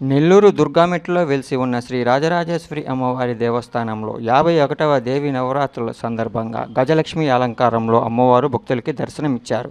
నెల్లూరు దుర్గామెట్లో వెలిసి ఉన్న శ్రీ రాజరాజేశ్వరి అమ్మవారి దేవస్థానంలో యాభై ఒకటవ దేవి నవరాత్రుల సందర్భంగా గజలక్ష్మి అలంకారంలో అమ్మవారు భక్తులకి దర్శనమిచ్చారు.